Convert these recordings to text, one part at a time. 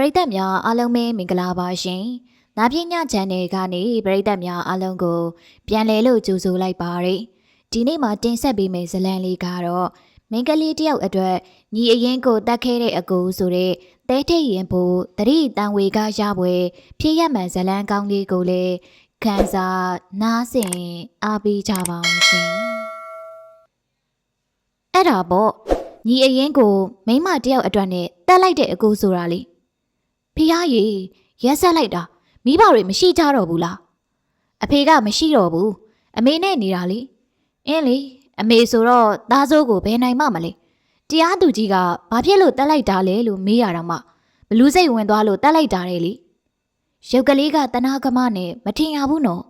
ရိသတ်များအားလုံးပဲမင်္ဂလာပါရှင်။နာပြည channel ကနေပရိသတ်များအားလုံးကို ပြန်လည်လို့ကြိုဆိုလိုက်ပါရစေ။ဒီနေ့မှာတင်ဆက်ပေးမယ့်ဇာတ်လမ်းလေးကတော့မင်္ဂလေးတယောက်အတွက်ညီအရင်ကိုတတ်ခဲ့တဲ့အကူဆိုတဲ့တဲထိတ်ရင်ဖို့တတိတန်ဝေကရပွဲဖြည့်ရမှန်ဇာတ်လမ်းကောင်းလေးကိုလည်းခန်းစားနားဆင်အားပေးကြပါအောင်ရှင်။အဲ့ဒါပေါ့ညီအရင်ကိုမိမတယောက်အတွက်နဲ့တက်လိုက်တဲ့အကူဆိုတာလေ ဖះရေရက်ဆက်လိုက်တာမိဘတွေမရှိကြတော့ဘူးလားအဖေကမရှိတော့ဘူးအမေနဲ့နေတာလေအင်းလေအမေဆိုတော့သားစိုးကိုဘယ်နိုင်မှမလဲတရားသူကြီးကဘာဖြစ်လို့တက်လိုက်တာလဲလို့မေးရတော့မှဘလူးစိတ်ဝင်သွားလို့တက်လိုက်တာလေလေရုပ်ကလေးကတနာကမနဲ့မထင်ရဘူးနော်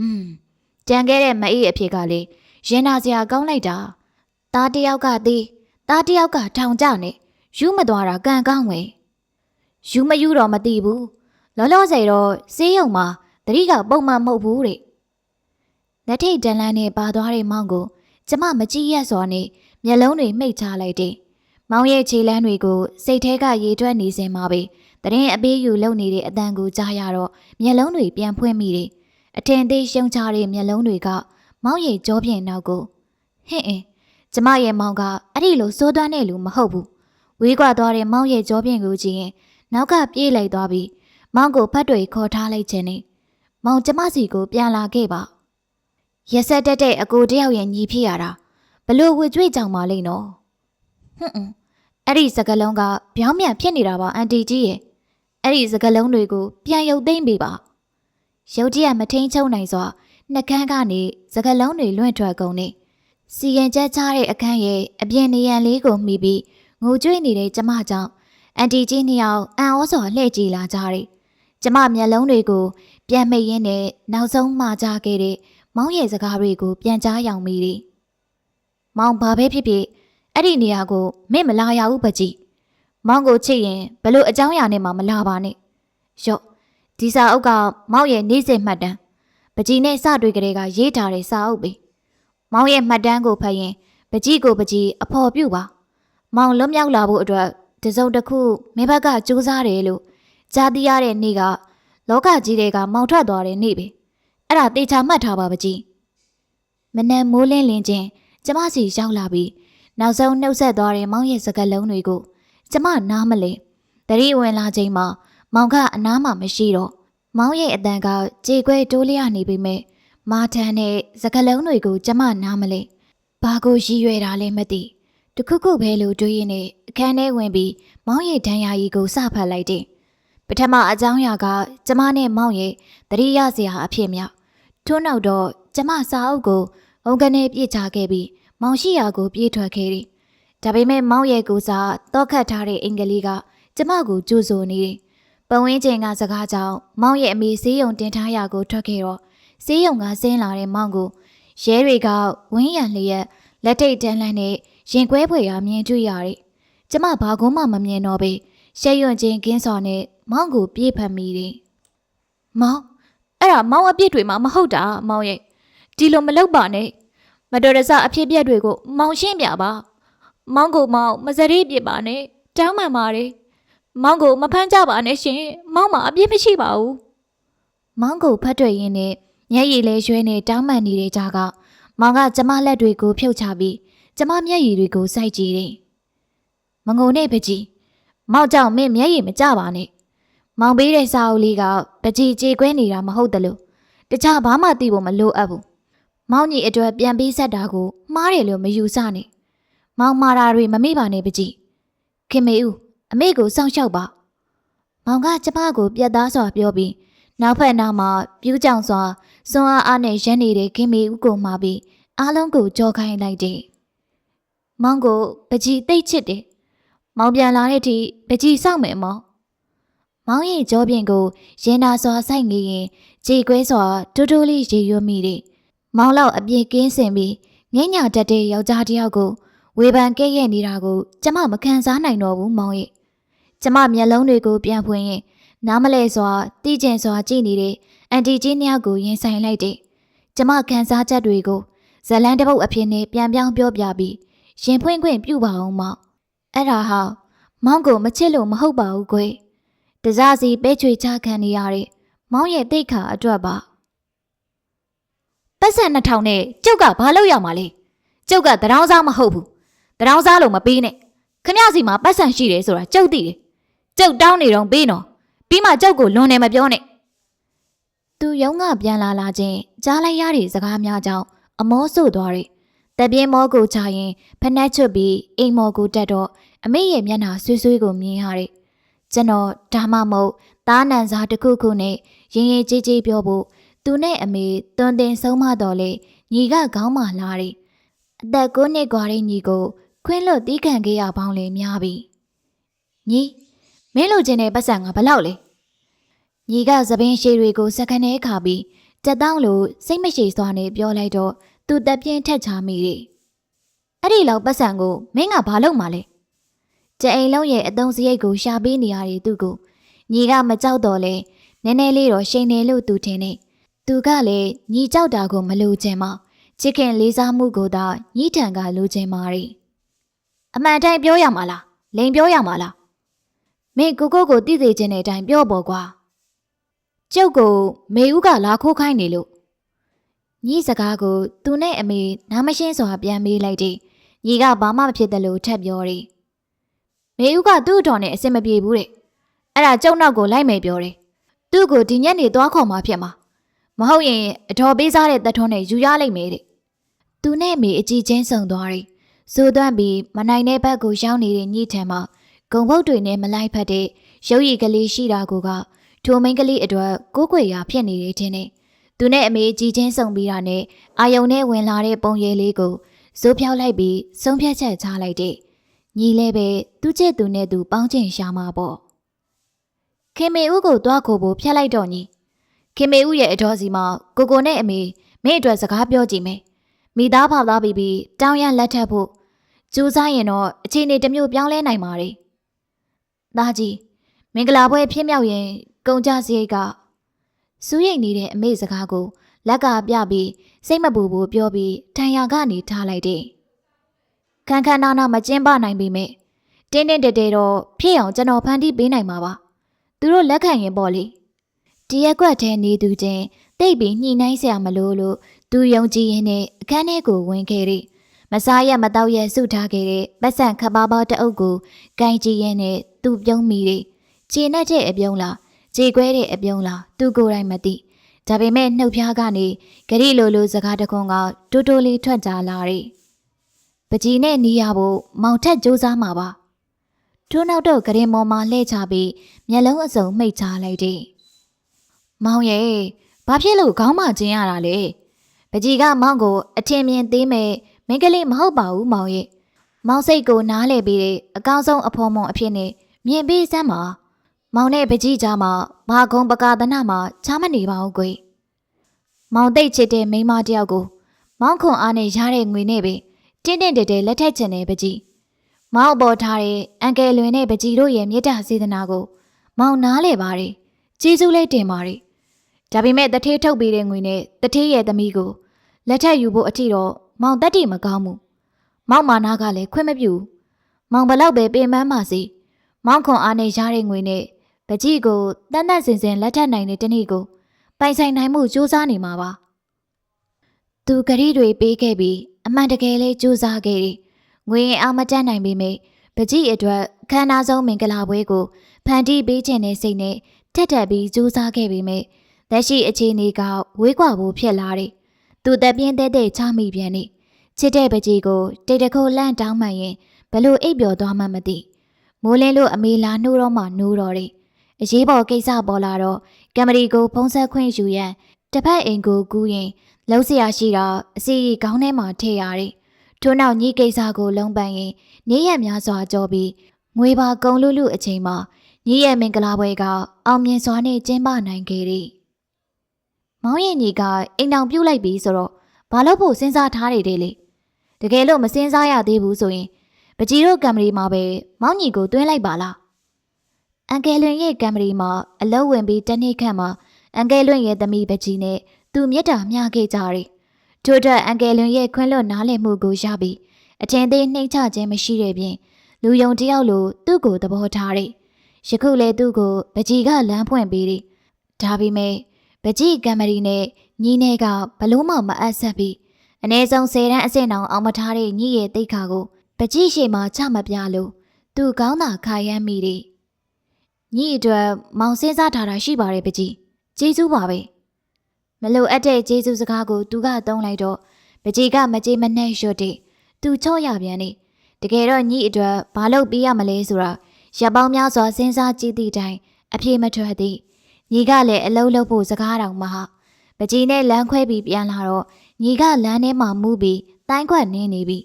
อืมကြံခဲ့တဲ့မအေးအဖေကလေရင်နာစရာကောင်းလိုက်တာသားတယောက်ကသေးသားတယောက်ကထောင်ကြနေယူမသွားတာကံကောင်းဝယ် ယူမယူတော့မသိဘူးလောလောဆယ်တော့စေးရုံမှာတတိကပုံမှန်မဟုတ်ဘူးတဲ့လက်ထိတ်တန်လန်းနဲ့ပါသွားတဲ့မောင်ကို ကျမမကြည့်ရက်စွာနဲ့မျက်လုံးတွေမှိတ်ချလိုက်တယ်မောင်ရဲ့ခြေလမ်းတွေကိုစိတ်ထဲကရေတွက်နေစင်မှာပဲတရင်အပေးယူလုံနေတဲ့အတန်ကိုကြားရတော့မျက်လုံးတွေပြန်ဖွင့်မိတယ်အထင်သေးရှုံချတဲ့မျက်လုံးတွေက မောင်ရဲ့ကြောပြင်နောက်ကိုဟင့်အင်းကျမရဲ့မောင်ကအဲ့ဒီလိုစိုးသွမ်းတဲ့လူမဟုတ်ဘူးဝေးကွာသွားတဲ့မောင်ရဲ့ကြောပြင်ကိုကြည့်ရင် နောက်ကပြေးလိုက်သွားပြီးမောင်ကိုဖတ်တွေခေါ်ထားလိုက်ခြင်းနဲ့မောင်ကျမစီကိုပြန်လာခဲ့ပါရက်ဆက်တက်တဲ့အကိုတယောက်ရဲ့ညီဖြစ်ရတာဘလို့ဝေကြွေကြောင်ပါလိမ့်နော်ဟွန်းအင်းအဲ့ဒီစကလုံးကပြောင်းပြန်ဖြစ်နေတာပါအန်တီကြီးရဲ့အဲ့ဒီစကလုံးတွေကိုပြန်ရုပ်သိမ့်ပေးပါရုပ်တရက်မထိန်ချုံနိုင်စွာနှကန်းကနေစကလုံးတွေလွင့်ထွက်ကုန်နေစီရင်ချက်ချတဲ့အခန်းရဲ့အပြင်နေရန်လေးကိုမှီပြီးငိုကြွေးနေတဲ့ကျမကြောင့် အန်တီကြီးနှစ်ယောက်အံ့ဩစွာလှည့်ကြည့်လာကြတယ်ကျမမျက်လုံးတွေကို ပြန်မိတ်ရင်းနဲ့နောက်ဆုံးမှာကြခဲ့တဲ့မောင်ရဲ့စကားတွေကို ပြန်ကြားရောင်မိတယ်။မောင်ဘာပဲဖြစ်ဖြစ်အဲ့ဒီနေရာကိုမင့်မလာရဘူးပကြီး။မောင်ကိုချစ်ရင်ဘလို့အကြောင်းအရာနဲ့မှမလာပါနဲ့။ရော့ဒီစာအုပ်ကမောင်ရဲ့နေ့စဉ်မှတ်တမ်းပကြီးနဲ့စတွေ့ကြတဲ့ကရေးထားတဲ့စာအုပ်ပဲ။မောင်ရဲ့မှတ်တမ်းကိုဖတ်ရင်ပကြီးကိုပကြီးအဖော်ပြုပါ။မောင်လွတ်မြောက်လာဖို့အတွက် တစုံတစ်ခုမင်းဘက်ကစူးစမ်းတယ်လို့ကြားသိရတဲ့နေ့ကလောကကြီးတွေကမောင်ထွက်သွားတဲ့နေ့ပဲအဲ့ဒါတေချာမှတ်ထားပါပကြီးမနက်မိုးလင်းလင်းချင်းကျမစီရောက်လာပြီးနောက်ဆုံးနှုတ်ဆက်သွားတဲ့မောင်ရဲ့စကားလုံးတွေကိုကျမနားမလဲတတိဝင်လာချိန်မှာမောင်ကအနားမှမရှိတော့မောင်ရဲ့အတန်ကကြေခွဲတိုးလျနေပေမဲ့မာထန်တဲ့စကားလုံးတွေကိုကျမနားမလဲဘာကိုရည်ရွယ်တာလဲမသိ တခုခုပဲလို့တွေးရင်းနဲ့အခန်းထဲဝင်ပြီးမောင်ရဲ့ဒဏ်ရာကြီးကိုစဖတ်လိုက်တယ်ပထမအကြောင်းအရာကကျမနဲ့မောင်ရဲ့တတိယစရာအဖြစ်မြောက်ထို့နောက်တော့ကျမစာအုပ်ကိုအုံကနေပြစ်ချခဲ့ပြီးမောင်ရှိရာကိုပြေးထွက်ခဲ့တယ်။ဒါပေမဲ့မောင်ရဲ့ကိုစားတော့ခတ်ထားတဲ့အင်္ဂလိပ်ကကျမကိုကြိုးဆိုနေတယ်။ပဝင်းချိန်ကစကားကြောင့်မောင်ရဲ့အမေဆေးရုံတင်ထားရာကိုထွက်ခဲ့တော့ဆေးရုံကဆင်းလာတဲ့မောင်ကိုရဲတွေကဝင်းရံလျက်လက်ထိတ်တန်းလန်းနဲ့ ရင်ကွဲဖွယ်ရာမြင်တွေ့ရတယ်။ကျမဘာကုန်းမှမမြင်တော့ပဲရှက်ရွံ့ခြင်းကင်းစော်နဲ့မောင်ကိုပြေးဖက်မိတယ်။မောင်အဲ့ဒါမောင်အပြစ်တွေမှမဟုတ်တာမောင်ရဲ့ဒီလိုမလုပ်ပါနဲ့မတော်တဆအဖြစ်ပြက်တွေကိုမောင်ရှင်းပြပါမောင်ကိုမောင်မစရိပြစ်ပါနဲ့တောင်းမှန်ပါတယ်မောင်ကိုမဖမ်းကြပါနဲ့ရှင်မောင်မအပြစ်မရှိပါဘူးမောင်ကိုဖတ်တွေ့ရင်းနဲ့မျက်ရည်လဲရွှဲနေတောင်းမှန်နေတဲ့ကြားကမောင်ကကျမလက်တွေကိုဖြုတ်ချပြီး ကျမမျက်ရည်တွေကိုစိုက်ကြည့်တယ်မငုံနဲ့ပကြီးမောင်ကြောင့်မင်းမျက်ရည်မကျပါနဲ့မောင်ပေးတဲ့စာအုပ်လေးကပကြီးကြေခွဲနေတာမဟုတ်တယ်လို့တခြားဘာမှသိဖို့မလိုအပ်ဘူးမောင်ကြီးအတွက်ပြန်ပေးဆက်တာကိုမှားတယ်လို့မယူဆနဲ့မောင်မာတာတွေမမေ့ပါနဲ့ပကြီးခင်မေဦးအမေကိုစောင့်ရှောက်ပါမောင်ကကျမကိုပြတ်သားစွာပြောပြီးနောက်ဖက်နောက်မှာပြူးကြောင်စွာစွန်အားအားနဲ့ရန်နေတဲ့ခင်မေဦးကိုမှာပြီးအားလုံးကိုကြောခိုင်းလိုက်တယ် မောင်ကိုပကြီးတိတ်ချစ်တယ်မောင်ပြန်လာတဲ့အထိပကြီးစောင့်မယ်မောင်မောင်ရဲ့ကြောပြင်ကိုရင်နာစွာစိုက်နေရင်ကြေကွဲစွာတူးတူးလေးရေရွမိတယ်မောင်လောက်အပြည့်ကင်းစင်ပြီးငင်းညာတတ်တဲ့ယောက်ျားတစ်ယောက်ကိုဝေဖန်ကဲ့ရဲ့နေတာကိုကျမမခံစားနိုင်တော့ဘူးမောင်ရဲ့ကျမမျက်လုံးတွေကိုပြန်ဖွင့်ရင်နားမလဲစွာတိကျင်စွာကြည့်နေတဲ့အန်တီကြီးနှစ်ယောက်ကိုရင်ဆိုင်လိုက်တယ်ကျမခံစားချက်တွေကိုဇလန်းတစ်ပုတ်အဖြစ်နဲ့ပြန်ပြောင်းပြောပြပြီး ရင်ဖွင့်ခွင့်ပြုပါအောင်မောင်အဲ့ဒါဟာမောင်ကိုမချစ်လို့မဟုတ်ပါဘူးကွယ်တစားစီပဲချွေချခံနေရတဲ့မောင်ရဲ့တိတ်ခါအတွက်ပါပတ်စံနှစ်ထောင်နဲ့ကျုပ်ကဘာလုပ်ရမှာလဲကျုပ်ကတရောင်းစားမဟုတ်ဘူးတရောင်းစားလို့မပေးနဲ့ခမရစီမှာပတ်စံရှိတယ်ဆိုတာကျုပ်သိတယ်ကျုပ်တောင်းနေတော့ပေးနော်ပြီးမှကျုပ်ကိုလွန်တယ်မပြောနဲ့သူရုံးကပြန်လာလာချင်းကြားလိုက်ရတဲ့စကားများကြောင့်အမောဆို့သွားတယ် တပြင်းမောကိုချရင်ဖနှက်ချွတ်ပြီးအိမ်မောကိုတက်တော့အမေရဲ့မျက်နှာဆွေးဆွေးကိုမြင်ရတယ်ကျွန်တော်ဒါမှမဟုတ်သားနန်စားတစ်ခုခုနဲ့ရင်ရင်ကြီးကြီးပြောဖို့သူနဲ့အမေတွန်တင်ဆုံးမတော်လေညီကခေါင်းမာလာတယ်အသက်9နှစ်กว่าတဲ့ညီကို ခွင်းလွတ်တီးခံခဲ့ရပေါင်းလေများပြီညီမင်းလိုချင်တဲ့ပတ်စံကဘလောက်လဲညီကသပင်းရှည်တွေကိုစက္ကနဲခါပြီးတက်တောင်းလို့စိတ်မရှိစွာနဲ့ပြောလိုက်တော့ သူတက်ပြင်းထက်ချမိတယ်အဲ့ဒီလောက်ပတ်စံကိုမင်းကဘာလုပ်မှာလဲကြအိမ်လုံးရဲ့အတုံးစရိတ်ကိုရှာပေးနေရတဲ့သူကိုညီကမကြောက်တော့လဲနည်းနည်းလေးတော့ရှိန်နေလို့သူထင်နေသူကလည်းညီကြောက်တာကိုမလိုချင်မှချစ်ခင်လေးစားမှုကိုသာညီထံကလိုချင်ပါ रे အမှန်တိုင်းပြောရမှာလားလိန်ပြောရမှာလားမင်းကိုကိုကိုတည်သေးခြင်းတဲ့အတိုင်းပြောပေါ်ကွာကျုပ်ကိုမေဦးကလာခိုးခိုင်းနေလို့ ညီစကားကိုသူနဲ့အမေနားမရှင်းစွာပြန်မေးလိုက်တယ်ညီကဘာမှမဖြစ်တယ်လို့ထပ်ပြောတယ်မေဦးကသူ့အတော်နဲ့အဆင်မပြေဘူးတဲ့အဲ့ဒါကျုံနောက်ကိုလိုက်မယ်ပြောတယ်သူ့ကိုဒီညနေသွားခေါ်มาဖြစ်မှာမဟုတ်ရင်အတော်ပေးစားတဲ့တက်ထုံးနဲ့ယူရလိုက်မယ်တဲ့သူနဲ့အမေအကြည့်ချင်းဆုံသွားတယ်ဆိုသွမ်းပြီးမနိုင်တဲ့ဘက်ကိုရောက်နေတဲ့ညှိထံမှာဂုံဘုတ်တွေနဲ့မလိုက်ဖက်တဲ့ရုပ်ရည်ကလေးရှိတာကိုကထိုမိန်းကလေးအတွက်ကိုးကွယ်ရာဖြစ်နေတယ်ထင်တယ်။ သူနဲ့အမေကြည်ချင်းဆုံပြီးတာနဲ့အာယုံနဲ့ဝင်လာတဲ့ပုံရိပ်လေးကိုဇိုးဖြောက်လိုက်ပြီးဆုံးဖြတ်ချက်ချလိုက်တဲ့ညီလဲပဲသူ့ချစ်သူနဲ့သူပေါင်းချင်ရှာမှာပေါ့။ခင်မေဦးကိုတွားခိုဖို့ဖြတ်လိုက်တော့ညီခင်မေဦးရဲ့အတော်စီမှာကိုကိုနဲ့အမေမင်းအတွက်စကားပြောကြည့်မယ်။မိသားဖောက်သားပြီးပြီးတောင်းရလက်ထပ်ဖို့ကြိုးစားရင်တော့အခြေအနေတစ်မျိုးပြောင်းလဲနိုင်ပါ रे ။သားကြီးမင်္ဂလာပွဲဖြစ်မြောက်ရင်ကုန်ကြစရိတ်က စူးရိတ်နေတဲ့အမေစကားကိုလက်ကပြပြီးစိတ်မပူဘူးပြောပြီးထံရကနေထားလိုက်တယ်။ခန်းခန်းနာနာမကျင်းပနိုင်ပေမဲ့တင်းတင်းတဲတဲတော့ဖြစ်အောင်ကျွန်တော်ဖန်တီးပေးနိုင်မှာပါ။သူတို့လက်ခံရင်ပေါ့လေ။တရက်ကွက်ထဲနေသူချင်းတိတ်ပြီးညှိနှိုင်းစရာမလိုလို့သူယုံကြည်ရင်းနဲ့အခန်းထဲကိုဝင်ခဲ့တယ်။မစားရမတော့ရဆုထားခဲ့တဲ့ပတ်စံခပါပါတအုပ်ကိုဂိုင်းကြည့်ရင်းနဲ့သူပြုံးမိတယ်။ခြေနဲ့တဲ့အပြုံးလား ခြေခွဲတဲ့အပြုံးလားသူကိုယ်တိုင်မသိဒါပေမဲ့နှုတ်ဖျားကနေဂရိလိုလိုစကားတခွန်းကတိုးတိုးလေးထွက်ကြလာတယ်ပကြီးနဲ့နီးရဖို့မောင်ထက်စူးစမ်းမှာပါထိုးနောက်တော့ဂရင်မော်မှာလှည့်ချပြီးမျက်လုံးအစုံမှိတ်ချလိုက်တယ်မောင်ရဲ့ဘာဖြစ်လို့ခေါင်းမကျင်းရတာလဲပကြီးကမောင်ကိုအထင်မြင်သေးမဲ့မင်းကလေးမဟုတ်ပါဘူးမောင်ရဲ့မောင်စိတ်ကိုနားလေပြီးတဲ့အကောင်းဆုံးအဖော်မွန်အဖြစ်နဲ့မြင်ပြီးစမ်းပါ မောင်နဲ့ပကြီးကြားမှာဘာကုံပကာသနာမှာချားမနေပါဘူးကွယ်မောင်သိတ်ချစ်တဲ့မိန်းမတယောက်ကို မောင်ခွန်အားနဲ့ရတဲ့ငွေနဲ့ပဲတင်းတင်းတဲတဲလက်ထက်ချင်တဲ့ပကြီးမောင်ပေါ်ထားတဲ့အန်ကယ်လွင်နဲ့ပကြီးတို့ရဲ့မြေတာစေတနာကို မောင်နားလေပါတယ်ကျေးဇူးလေးတင်ပါတယ်ဒါပေမဲ့တထေးထုတ်ပေးတဲ့ငွေနဲ့တထေးရဲ့သမီးကိုလက်ထက်ယူဖို့အထီတော့မောင်တက်တိမကောင်းဘူးမောင်မာနာကလည်းခွင့်မပြုမောင်ဘလောက်ပဲပင်ပန်းပါစေမောင်ခွန်အားနဲ့ရတဲ့ငွေနဲ့ ပကြီးကိုတန်းတန်းစင်စင်လက်ထပ်နိုင်တဲ့တနေ့ကိုပိုင်ဆိုင်နိုင်မှုစူးစမ်းနေမှာပါသူဂရီတွေပေးခဲ့ပြီးအမှန်တကယ်လေးစူးစမ်းခဲ့တယ်ငွေရင်အောင်မတတ်နိုင်ပေမဲ့ပကြီးအတွက်ခမ်းနားဆုံးမင်္ဂလာပွဲကိုဖန်တီးပေးခြင်းနဲ့စိတ်နဲ့ထက်ထက်ပြီးစူးစမ်းခဲ့ပေမဲ့လက်ရှိအခြေအနေကဝေးကွာဖို့ဖြစ်လာတယ်သူတက်ပြင်းတဲ့တဲ့ချမိပြန်နေချစ်တဲ့ပကြီးကိုတိတ်တခုလန့်တောင်းမှန်ရင်ဘလို့အိပ်ပျော်သွားမှမသိမိုးလင်းလို့အမေလာနှိုးတော့မှနှိုးတော့တယ် အရေးပေါ်ကိစ္စပေါ်လာတော့ကင်မရီကိုဖုံးဆက်ခွင့်ယူရန်တစ်ဖက်အိမ်ကိုကူးရင်လုံးစရာရှိတာအစီရီခေါင်းထဲမှာထည့်ရတယ်။ထို့နောက်ညီကိစ္စကိုလုံးပန်းရင်နေရများစွာကြောပြီးငွေပါကုံလူလူအချိန်မှာညီရဲ့မင်္ဂလာပွဲကအောင်မြင်စွာနဲ့ကျင်းပနိုင်ခဲ့တယ်။မောင်ရဲ့ညီကအိမ်အောင်ပြုတ်လိုက်ပြီဆိုတော့ဘာလို့ဖို့စဉ်းစားထားတယ်လေ။တကယ်လို့မစဉ်းစားရသေးဘူးဆိုရင်ပကြီးတို့ကံမရီမှာပဲမောင်ညီကိုတွင်းလိုက်ပါလား အန်ကယ်လွင်ရဲ့ကံမရီမှာအလုံးဝင်ပြီးတနေ့ခန့်မှာအန်ကယ်လွင်ရဲ့သမီးပကြီးနဲ့သူမြတ်တာမျှခဲ့ကြတယ်။ထို့အတွက်အန်ကယ်လွင်ရဲ့ခွင့်လွတ်နားလည်မှုကိုရပြီးအထင်သေးနှိမ့်ချခြင်းမရှိတဲ့ပြင်လူယုံတယောက်လိုသူ့ကိုသဘောထားတယ်။ယခုလေသူ့ကိုပကြီးကလမ်းဖွင့်ပေးတယ်ဒါပေမဲ့ပကြီးကံမရီနဲ့ညီနေကဘလို့မှမအပ်ဆက်ပြီးအ ਨੇ ဆုံး၁၀တန်းအဆင့်တောင်အောင်မထားတဲ့ညီရဲ့တိတ်ခါကိုပကြီးရှိမှချမပြလို့သူကောင်းတာခါရမ်းမိတယ် ညီအတွက်မောင်စင်းစားထားတာရှိပါတယ်ပကြီးကျေးဇူးပါပဲမလို့အပ်တဲ့ကျေးဇူးစကားကိုသူကသုံးလိုက်တော့ပကြီးကမကြေမနှက်ရွတ်တဲ့သူချော့ရပြန်နေတကယ်တော့ညီအတွက်ဘာလို့ပေးရမလဲဆိုတာရပ်ပေါင်းများစွာစဉ်းစားကြည့်သည့်တိုင်အပြေမထွက်သည်ညီကလည်းအလုံးလုံးဖို့စကားတောင်မဟာပကြီးနဲ့လမ်းခွဲပြီးပြန်လာတော့ညီကလမ်းထဲမှာမူးပြီးတိုင်းခွက်နင်းနေပြီ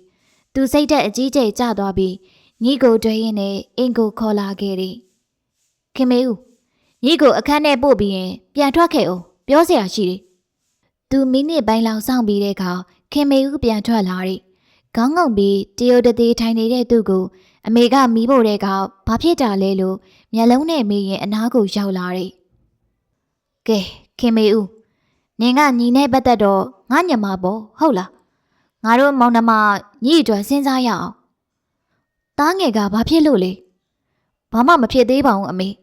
သူစိတ်သက်အကြီးကျယ်ကျသွားပြီးညီကိုတွေ့ရင်နဲ့အင်ကိုခေါ်လာခဲ့တယ် ခင်မေဦးညီကိုအခန်းထဲပို့ပြီးရင်ပြန်ထွက်ခဲ့အောင်ပြောစရာရှိတယ်သူမိနစ်ပိုင်းလောက်စောင့်ပြီးတဲ့အခါခင်မေဦးပြန်ထွက်လာတယ်ခေါင်းငုံပြီးတရုတ်တသေးထိုင်နေတဲ့သူကိုအမေကမီးဖို့တဲ့ကဘာဖြစ်တာလဲလို့မျက်လုံးနဲ့မေးရင်အနားကိုရောက်လာတယ်။ကဲခင်မေဦးနင်ကညီနဲ့ပတ်သက်တော့ငါညမပေါ့ဟုတ်လား။ငါတို့မောင်နှမညီအတွက်စဉ်းစားရအောင်။တားငယ်ကဘာဖြစ်လို့လဲ။ဘာမှမဖြစ်သေးပါဘူးအမေ။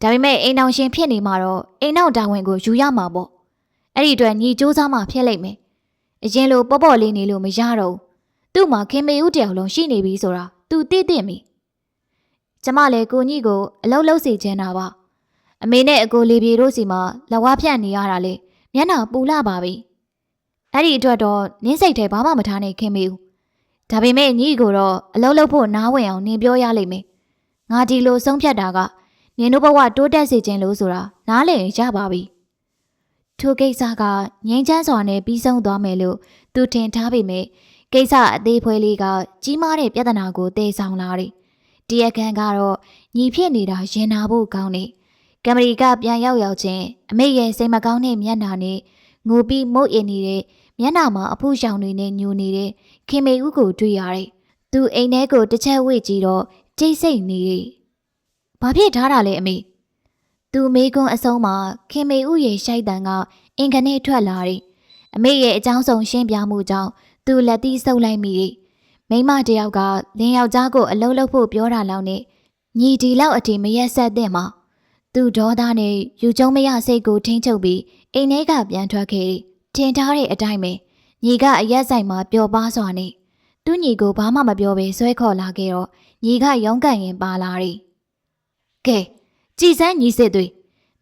ဒါပေမဲ့အိမ်အောင်ရှင်ဖြစ်နေမှာတော့အိမ်နောက်တာဝန်ကိုယူရမှာပေါ့။အဲ့ဒီအတွက်ညီစူးစမ်းမှဖြစ်လိမ့်မယ်။အရင်လိုပေါ့ပေါ့လေးနေလို့မရတော့ဘူး။သူ့မှာခင်မေဦးတယောက်လုံးရှိနေပြီဆိုတာ तू သိသိမိကျမလည်းကိုကြီးကိုအလုံးလုံးစီချင်တာပါအမေနဲ့အကိုလေးပြေတို့စီမှာလဝါဖြတ်နေရတာလေမျက်နှာပူလာပါပြီအဲ့ဒီအတွက်တော့နင်းစိတ်ထဲဘာမှမထားနိုင်ခင်မေဦးဒါပေမဲ့ညီကိုတော့အလုံးလုံးဖို့နားဝင်အောင်နင်ပြောရလိမ့်မယ်ငါဒီလိုဆုံးဖြတ်တာက နင်တို့ဘဝတိုးတက်စေခြင်းလို့ဆိုတာနားလည်ရပါပြီထိုကိစ္စကငြိမ်းချမ်းစွာနဲ့ပြီးဆုံးသွားမယ်လို့သူထင်ထားပေမဲ့ကိစ္စအသေးဖွဲလေးကကြီးမားတဲ့ပြဿနာကိုတည်ဆောင်လာတယ်။တရားခံကတော့ညီဖြစ်နေတာရင်နာဖို့ကောင်းနေ။ကမရီကပြန်ရောက်ရောက်ချင်းအမေရဲ့စိတ်မကောင်းတဲ့မျက်နှာနဲ့ငိုပြီးမုတ်အင်နေတဲ့မျက်နှာမှာအဖူရောင်တွေနဲ့ညူနေတဲ့ခင်မေဦးကိုတွေ့ရတယ်။သူအိမ်ထဲကိုတစ်ချက်ဝှေ့ကြည့်တော့ကြိတ်ဆိတ်နေတယ်။ ဘာဖြစ်ထားတာလဲအမေ။သူမေကွန်းအဆုံးမှာခင်မေဦးရဲ့ရှိုက်တန်ကအင်ကနေထွက်လာတယ်။အမေရဲ့အကြောင်းဆုံးရှင်းပြမှုကြောင့်သူလက်သီးဆုပ်လိုက်မိတယ်။မိမတယောက်ကလင်းယောက်ျားကိုအလုံးလုံးဖို့ပြောတာလောက်နဲ့ညီဒီလောက်အထိမရက်ဆက်တဲ့မှာသူဒေါသနဲ့ယူကျုံမရစိတ်ကိုထိန်းချုပ်ပြီးအိမ်ထဲကပြန်ထွက်ခဲ့တယ်။ထင်ထားတဲ့အတိုင်းပဲညီကအရက်ဆိုင်မှာပျော်ပါစွာနဲ့သူ့ညီကိုဘာမှမပြောဘဲဆွဲခေါ်လာခဲ့တော့ညီကရုန်းကန်ရင်ပါလာတယ်။ ကဲကြည်စမ်းညီစစ်သွေး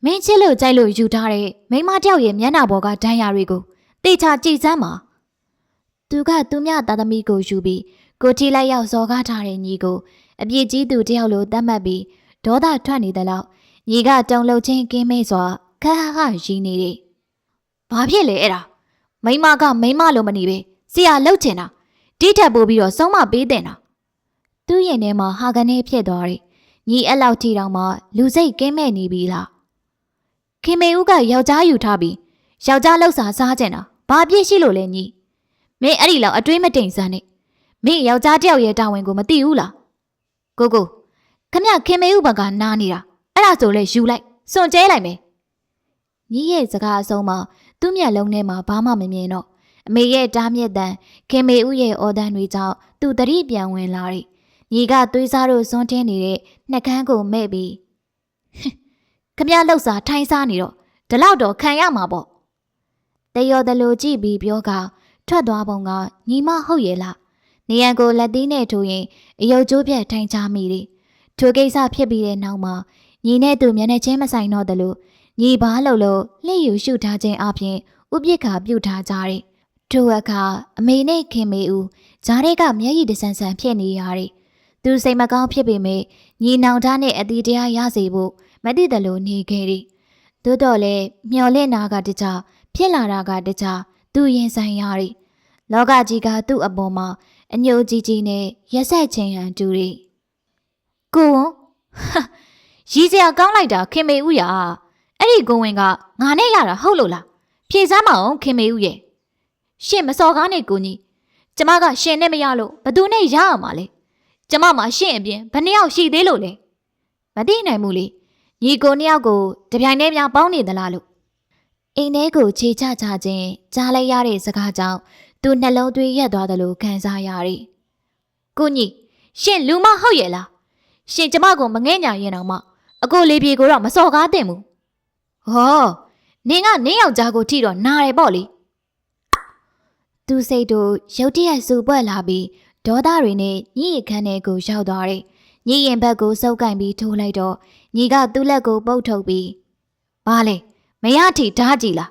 မင်းချစ်လို့ကြိုက်လို့ယူထားတဲ့မိမတယောက်ရဲ့မျက်နှာပေါ်ကဒဏ်ရာတွေကိုတေချာကြည်စမ်းပါ။သူကသူမြသားသမီးကိုယူပြီးကိုတီလိုက်ရောက်စော်ကားထားတဲ့ညီကိုအပြစ်ကြီးသူတယောက်လိုတတ်မှတ်ပြီးဒေါသထွက်နေတယ်လို့ညီကတုံလှုပ်ချင်းကင်းမေးစွာခါခါခရီးနေတယ်။ဘာဖြစ်လဲအဲ့ဒါမိမကမိမလိုမနေပဲဆရာလှုပ်ချင်တာတိထက်ပို့ပြီးတော့ဆုံးမပေးတင်တာသူ့ရင်ထဲမှာဟာကနေဖြစ်သွားတယ်။ ညီအဲ့လောက်ထိတောင်မှလူစိတ်ကင်းမဲ့နေပြီလား။ခင်မေဦးကယောက်ျားယူထားပြီးယောက်ျားလှုပ်စာစားကျင်တာဘာပြစ်ရှိလို့လဲညီ။မင်းအဲ့ဒီလောက်အတွေးမတိမ်စမ်းနဲ့မင်းယောက်ျားတယောက်ရဲ့တာဝန်ကိုမသိဘူးလားကိုကိုခမခင်မေဥဘကနားနေတာအဲ့ဒါဆိုလဲယူလိုက်စွန့်ကျဲလိုက်မယ်ညီရဲ့စကားအဆုံးမှာသူ့မျက်လုံးထဲမှာဘာမှမမြင်တော့အမေရဲ့တားမြစ်တန်ခင်မေဥရဲ့အော်တန်တွေကြောင့်သူတတိပြန်ဝင်လာတယ် ညီကသွေးစားတို့စွန့်တင်းနေတဲ့နှကန်းကိုမဲ့ပြီးခမလှုပ်စာထိုင်းစားနေတော့ဒီလောက်တော့ခံရမှာပေါ့တယော်တလူကြည့်ပြီးပြောကထွက်သွားပုံကညီမဟုတ်ရဲ့လားနေရန်ကိုလက်သီးနဲ့ထိုးရင်အယုတ်ကျိုးပြတ်ထိုင်ချမိတယ်ထိုကိစ္စဖြစ်ပြီးတဲ့နောက်မှာညီနဲ့သူမျက်နှာချင်းမဆိုင်တော့တယ်လို့ညီဘာလို့လို့လှည့်ယူရှုထားခြင်းအပြင်ဥပိ္ပခာပြုတ်ထားကြတယ်ထိုအခါအမေနဲ့ခင်မေဦးဂျားတွေကမျက်ရည်တဆန်ဆန်ဖြစ်နေရတယ် သူစိတ်မကောင်းဖြစ်ပေမဲ့ညီနောင်သားနဲ့အတီးတရားရစေဖို့မသိတယ်လို့နေခဲ့တယ်သို့တော်လည်းမျော်လင့်နာကတခြားဖြစ်လာတာကတခြားသူရင်ဆိုင်ရတယ်။လောကကြီးကသူ့အပေါ်မှာအညိုကြီးကြီးနဲ့ရက်ဆက်ချင်းဟန်တူတယ်။ကိုဝန်ရီးစရာကောင်းလိုက်တာခင်မေဦးရအဲ့ဒီကိုဝင်ကငါနဲ့ရတာဟုတ်လို့လားဖြေစမ်းမအောင်ခင်မေဦးရဲ့ရှင်မစော်ကားနဲ့ကိုကြီးကျမကရှင်နဲ့မရလို့ဘသူနဲ့ရအောင်မလဲ ကျမမှရှင်အပြင်ဘယ်နှယောက်ရှိသေးလို့လဲမသိနိုင်ဘူးလေညီကိုနှစ်ယောက်ကိုတပြိုင်တည်းများပေါင်းနေသလားလို့အိမ်ထဲကိုခြေချချခြင်းကြားလိုက်ရတဲ့စကားကြောင့်သူနှလုံးသွေးရက်သွားတယ်လို့ခံစားရတယ်။ကိုကြီးရှင်လူမဟုတ်ရဲ့လား။ရှင်ကျမကိုမငဲ့ညာရင်တော့မှအကိုလေးပြေကိုတော့မစော်ကားတင်ဘူးဟောနင်ကနင်းယောက်ျားကိုထိတော့နားတယ်ပေါ့လေသူစိတ်တို့ရုတ်တရက်စူပွက်လာပြီး ဒေါသတွေနဲ့ညှိရခန်းထဲကိုရောက်သွားတယ်ညှိရင်ဘက်ကိုစုပ်ကင်ပြီးထိုးလိုက်တော့ညီကသူ့လက်ကိုပုတ်ထုတ်ပြီးဘာလဲမရထိဓာကြည်လား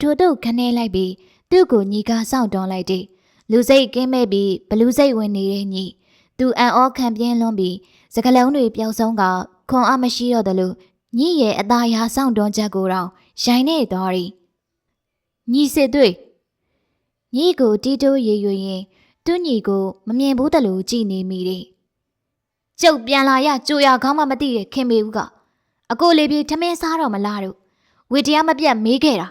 တို့တို့ခနဲလိုက်ပြီးသူ့ကိုညီကစောင့်တွန်းလိုက်တယ်လူစိတ်ကင်းမဲ့ပြီးဘလူးစိတ်ဝင်နေတဲ့ညီသူအန်အောခံပြင်းလွန်းပြီးစကလုံးတွေပျောက်ဆုံးကခွန်အားမရှိတော့တယ်လို့ညီရဲ့အသားရာစောင့်တွန်းချက်ကိုတော့ရိုင်းနေသွားရီညီစစ်တွေညီကိုတီတိုးရေရွရင် သူ့ညီကိုမမြင်ဘူးတလို့ကြည်နေမိတယ်ကျုပ်ပြန်လာရကြိုရခေါင်းမှမသိတဲ့ခင်မေဦးကအကိုလေးပြေထမင်းစားတော့မလားတို့ဝေတရားမပြတ်မေးခဲ့တာ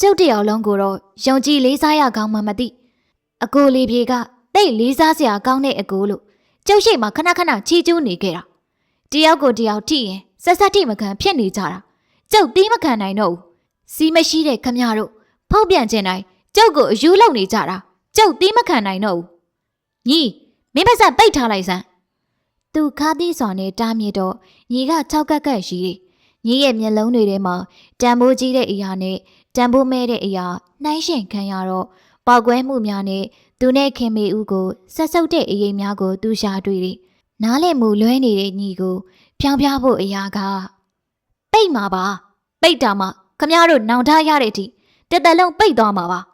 ကျုပ်တယောက်လုံးကိုတော့ယုံကြည်လေးစားရကောင်းမှမသိအကိုလေးပြေကတိတ်လေးစားစရာကောင်းတဲ့အကိုလို့ကျုပ်ရှိမှခဏခဏချီကျူးနေခဲ့တာတယောက်ကိုတယောက်ထိရင်ဆက်ဆက်ထိမခံဖြစ်နေကြတာကျုပ်သီးမခံနိုင်တော့ဘူးစီးမရှိတဲ့ခမရတို့ဖောက်ပြန်ခြင်းတိုင်းကျုပ်ကိုအယူလောက်နေကြတာ ကျုပ်သီးမခံနိုင်တော့ဘူးညီမင်းပါစပိတ်ထားလိုက်စမ်းသူခါသီးစွာနဲ့တားမြစ်တော့ညီက၆ကက်ကက်ရှိတယ်ညီရဲ့မျက်လုံးတွေထဲမှာတံမိုးကြီးတဲ့အရာနဲ့တံပိုးမဲတဲ့အရာနှိုင်းရှင်ခံရတော့ပေါက်ကွဲမှုများနဲ့သူနဲ့ခင်မေဦးကိုဆက်ဆုပ်တဲ့အရေးများကိုသူရှာတွေ့တယ်။နားလည်မှုလွဲနေတဲ့ညီကို ဖြောင်းပြဖို့အရာကပိတ်မှာပါပိတ်တာမှခမရတို့နောင်ထားရတဲ့အထိတစ်သက်လုံးပိတ်သွားမှာပါ။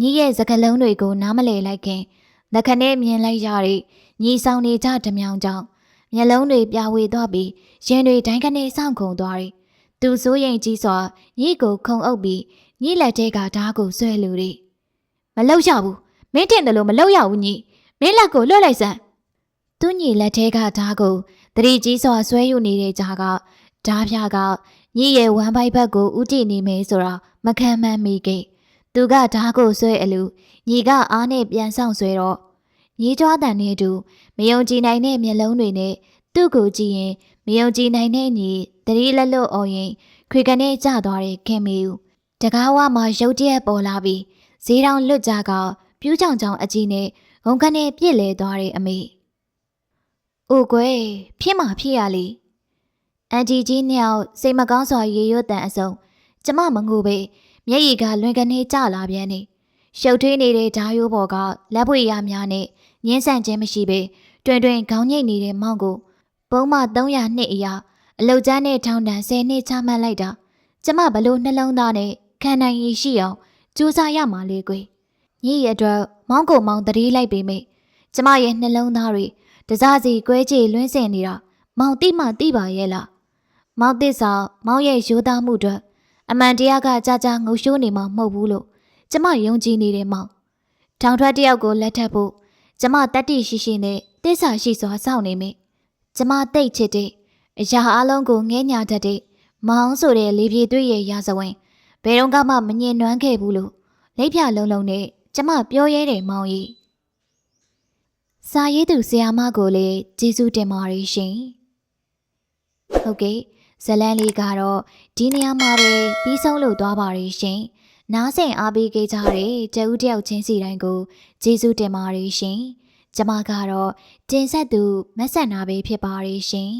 ညီရဲ့စကလုံးတွေကိုနားမလည်လိုက်ခင်လက်ခနဲ့မြင်လိုက်ရတဲ့ညီဆောင်နေကြဓမြောင်ကြောင့်မျက်လုံးတွေပြဝေသွားပြီးရင်တွေတိုင်းကနေစောင့်ခုံသွားတယ်။သူစိုးရင်ကြီးစွာညီကိုခုံအုပ်ပြီးညီလက်ထဲကဓားကိုဆွဲလူတယ်။မလောက်ရဘူးမင်းတင်တယ်လို့မလောက်ရဘူးညီမင်းလက်ကိုလွတ်လိုက်စမ်းသူညီလက်ထဲကဓားကိုတတိကြီးစွာဆွဲယူနေတဲ့ကြားကဓားဖြာကညီရဲ့ဝမ်းပိုက်ဘက်ကိုဥတည်နေမယ်ဆိုတာမခံမှန်းမိခဲ့ သူကဓားကိုဆွဲအလူညီကအားနဲ့ပြန်ဆောင်ဆွဲတော့ညီကြွားတန်နေတူမယုံကြည်နိုင်တဲ့မျက်လုံးတွေနဲ့သူ့ကိုကြည့်ရင်မယုံကြည်နိုင်တဲ့ညီတတိလက်လွတ်အော်ရင်ခွေကနေကျသွားတဲ့ခင်မီဦးတကားဝမှာရုတ်တရက်ပေါ်လာပြီးဈေးတောင်လွတ်ကြကပြူးချောင်ချောင်အကြီးနဲ့ဂုံခနဲ့ပြစ်လဲသွားတဲ့အမေ။အိုကွယ်ဖြစ်မှာဖြစ်ရလေ။အန်တီကြီးနှစ်ယောက်စိတ်မကောင်းစွာရေရွတ်တန်အစုံ ကျမမငိုပေမျက်ရည်ကလွင်ကနေကျလာပြန်နေ။ရှုပ်ထွေးနေတဲ့ဓာရိုးပေါ်ကလက်ပွေရများနဲ့ညှင်းဆန့်ခြင်းမရှိပေတွင်တွင်ခေါင်းညိတ်နေတဲ့မောင်ကိုပုံမှ300နှစ်အရာအလုတ်ကျန်းနဲ့ထောင်တန်း10နှစ်ချမှတ်လိုက်တာကျမဘလို့နှလုံးသားနဲ့ခံနိုင်ရည်ရှိအောင်ကြိုးစားရမှာလေကွယ်ညီရဲ့အတွက်မောင်းကိုမောင်းတတိလိုက်ပေမိကျမရဲ့နှလုံးသားတွေတစားစီကွဲကြေလွင်းစင်နေတာမောင်တိမှတိပါရဲ့လားမောင်သစ္စာမောင်ရဲ့ရိုးသားမှုအတွက် အမှန်တရားကကြာကြာငုံရှိုးနေမှာမဟုတ်ဘူးလို့ကျမယုံကြည်နေတယ်မောင်ထောင်ထွက်တယောက်ကိုလက်ထပ်ဖို့ကျမတတ္တိရှိရှိနဲ့တစ္ဆာရှိစွာစောင့်နေမိကျမတိတ်ချစ်တဲ့အရာအလုံးကိုငဲညာတတ်တဲ့မောင်ဆိုတဲ့လေပြေသွေးရဲ့ရာဇဝင်ဘယ်တော့မှမငြင်းနွမ်းခဲ့ဘူးလို့လက်ပြလုံးလုံးနဲ့ကျမပြောရဲတယ်မောင်ကြီးစာရေးသူဆရာမကိုလည်းကျေးဇူးတင်ပါတယ်ရှင်ဟုတ်ကဲ့ ဇလန်လေးကတော့ဒီနေရာမှာပဲပြီးဆုံးလို့သွားပါတယ်ရှင်နားဆင်အားပေးခဲ့ကြတဲ့တဦးတယောက်ချင်းစီတိုင်းကိုကျေးဇူးတင်ပါတယ်ရှင်ကျမကတော့တင်ဆက်သူမက်ဆန်နာပဲဖြစ်ပါတယ်ရှင်